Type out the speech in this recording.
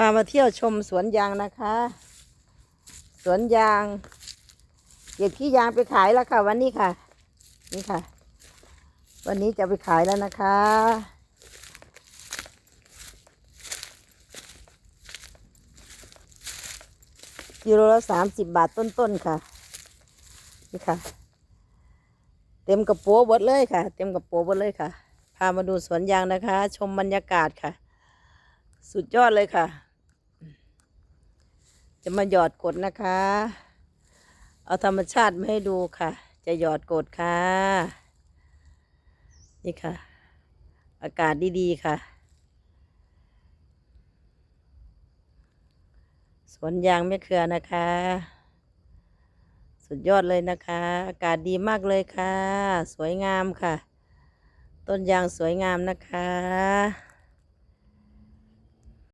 พามาเที่ยวชมสวนยางนะคะ สวนยาง เก็บขี้ยางไปขายแล้วค่ะ วันนี้ค่ะ นี่ค่ะ วันนี้จะไปขายแล้วนะคะ กิโลละสามสิบบาทต้นๆค่ะ นี่ค่ะ เต็มกระโปรงหมดเลยค่ะ เต็มกระโปรงหมดเลยค่ะ พามาดูสวนยางนะคะ ชมบรรยากาศค่ะ สุดยอดเลยค่ะ จะมาหยอดกดนะคะ เอาธรรมชาติมาให้ดูค่ะ จะหยอดกดค่ะ นี่ค่ะ อากาศดีๆค่ะ สวนยางแม่เครือนะคะ สุดยอดเลยนะคะ อากาศดีมากเลยค่ะ สวยงามค่ะ ต้นยางสวยงามนะคะ